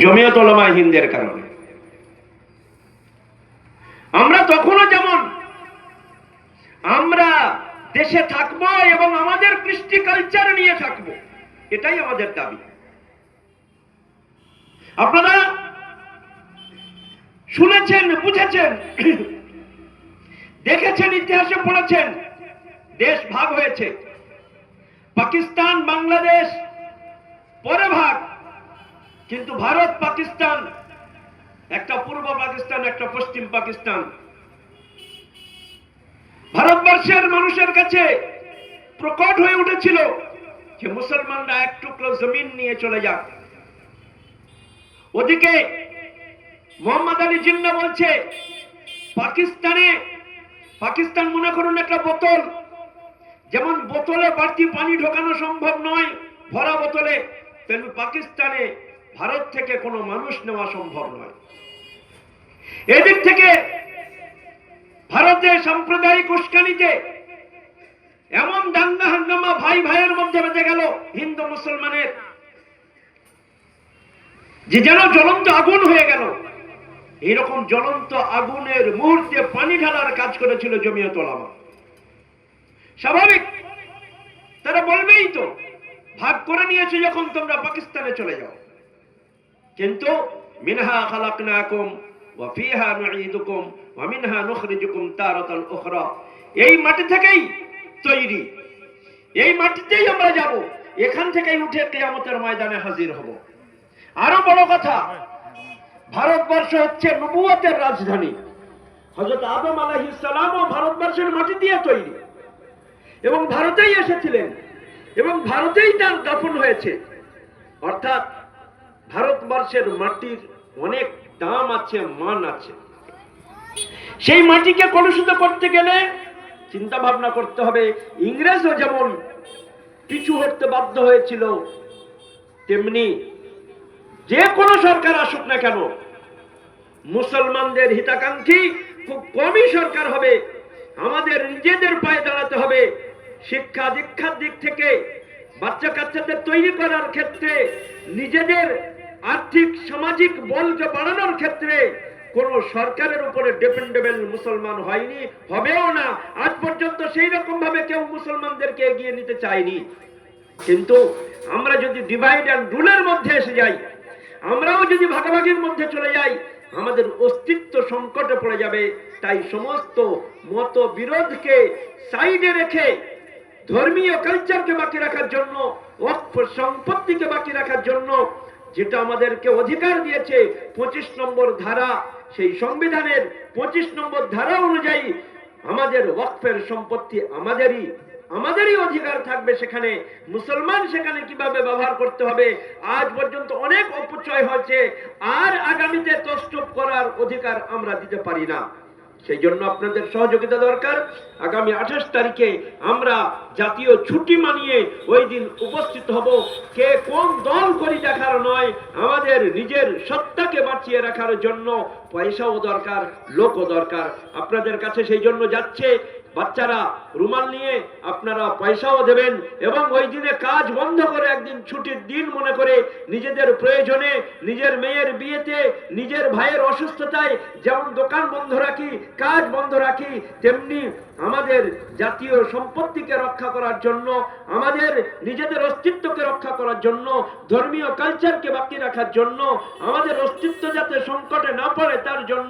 জমিয়ত ওলামা হিন্দের কারণে। আমরা তখনও যেমন, আমরা দেশে থাকব এবং আমাদের কৃষ্টি কালচার নিয়ে থাকব, এটাই আমাদের দাবি। আপনারা শুনেছেন, বুঝেছেন, দেখেছেন, ইতিহাসে পড়েছেন, দেশ ভাগ হয়েছে। পাকিস্তান, বাংলাদেশ, পরে ভাগ। কিন্তু ভারত, পাকিস্তান, একটা পূর্ব পাকিস্তান, একটা পশ্চিম পাকিস্তান। ভারতবর্ষের মানুষের কাছে প্রকট হয়ে উঠেছিল যে মুসলমানরা এক টুকরো জমিন নিয়ে চলে যাক। ওদিকে মোহাম্মদ আলী জিন্না বলছে, পাকিস্তানে, পাকিস্তান মনে করুন একটা বোতল। যেমন বোতলে বাড়তি পানি ঢোকানো সম্ভব নয়, ভরা বোতলে। তেমনি পাকিস্তানে ভারত থেকে কোনো মানুষ নেওয়া সম্ভব নয়। এদিক থেকে ভারতে সাম্প্রদায়িক উস্কানিতে এমন দাঙ্গা হাঙ্গামা ভাই ভাইয়ের মধ্যে বেঁধে গেল হিন্দু মুসলমানের। যে যেন জ্বলন্ত আগুন হয়ে গেল। এরকম জ্বলন্ত আগুনের মুহূর্তে পানি ঢালার কাজ করেছিল জমিয়ত ওলামা স্বাভাবিক, তারা বলবেই তো, ভাগ করে নিয়েছে যখন তোমরা পাকিস্তানে চলে যাও। কিন্তু মিনহা খালাকনাকুম ওয়া ফিহা নুঈদুকুম ওয়া মিনহা নুখরিজুকুম তারাতান উখরা। এই মাটি থেকেই তৈরি। এই মাটিতেই আমরা যাব। এখান থেকেই উঠে কিয়ামতের ময়দানে হাজির হব। আরও বড় কথা, ভারতবর্ষ হচ্ছে নবুয়তের রাজধানী। হযরত আদম আলাইহিস সালামও ভারতবর্ষের মাটি দিয়ে তৈরি। এবং ভারতেই এসেছিলেন। এবং ভারতেই তার দাফন হয়েছে। অর্থাৎ ভারতবর্ষের মাটির অনেক দাম আছে, মান আছে। সেই মাটিকে কলুষিত করতে গেলে চিন্তা ভাবনা করতে হবে। ইংরেজও যেমন পিছু হটতে বাধ্য হয়েছিল, তেমনি যে কোনো সরকার আসুক না কেন, মুসলমানদের হিতাকাঙ্ক্ষী খুব কমই সরকার হবে। আমাদের নিজেদের পায়ে দাঁড়াতে হবে। শিক্ষা দীক্ষার দিক থেকে বাচ্চা কাচ্চাদের তৈরি করার ক্ষেত্রে নিজেদের আর্থিক, সামাজিক বলকে বাড়ানোর ক্ষেত্রে কোন সরকারের উপরে ডিপেন্ডেবল মুসলমান হয়নি, হবেও না। আজ পর্যন্ত সেই রকম ভাবে কেউ মুসলমানদেরকে এগিয়ে নিতে চায়নি। কিন্তু আমরা যদি ডিভাইড অ্যান্ড রুলের মধ্যে এসে যাই, আমরাও যদি ভাগাভাগির মধ্যে চলে যাই, আমাদের অস্তিত্ব সংকটে পড়ে যাবে। তাই সমস্ত মত বিরোধকে সাইডে রেখে, ধর্মীয় কালচারকে বাকি রাখার জন্য সম্পত্তিকে বাকি রাখার জন্য যেটা আমাদেরকে অধিকার দিয়েছে, পঁচিশ নম্বর ধারা, সেই সংবিধানের পঁচিশ নম্বর ধারা অনুযায়ী আমাদের ওয়াকফের সম্পত্তি আমাদেরই আমাদেরই অধিকার থাকবে সেখানে। মুসলমান সেখানে কীভাবে ব্যবহার করতে হবে, আজ পর্যন্ত অনেক অপচয় হয়েছে, আর আগামীতে তষ্টপ করার অধিকার আমরা দিতে পারি না। সেই জন্য আপনাদের সহযোগিতা দরকার। আগামী আঠাশ তারিখে আমরা জাতীয় ছুটি মানিয়ে ওই দিন উপস্থিত হব। কে কোন দল করি দেখার নয়, আমাদের নিজের সত্তাকে বাঁচিয়ে রাখার জন্য পয়সাও দরকার, লোকও দরকার। আপনাদের কাছে সেই জন্য যাচ্ছে। বাচ্চারা রুমাল নিয়ে আপনারা পয়সাও দেবেন এবং ওই দিনে কাজ বন্ধ করে একদিন ছুটির দিন মনে করে নিজেদের প্রয়োজনে নিজের মেয়ের বিয়েতে, নিজের ভাইয়ের অসুস্থতায় যেমন দোকান বন্ধ রাখি, কাজ বন্ধ রাখি, তেমনি আমাদের জাতীয় সম্পত্তিকে রক্ষা করার জন্য, আমাদের নিজেদের অস্তিত্বকে রক্ষা করার জন্য, ধর্মীয় কালচারকে বাকি রাখার জন্য, আমাদের অস্তিত্ব যাতে সংকটে না পড়ে তার জন্য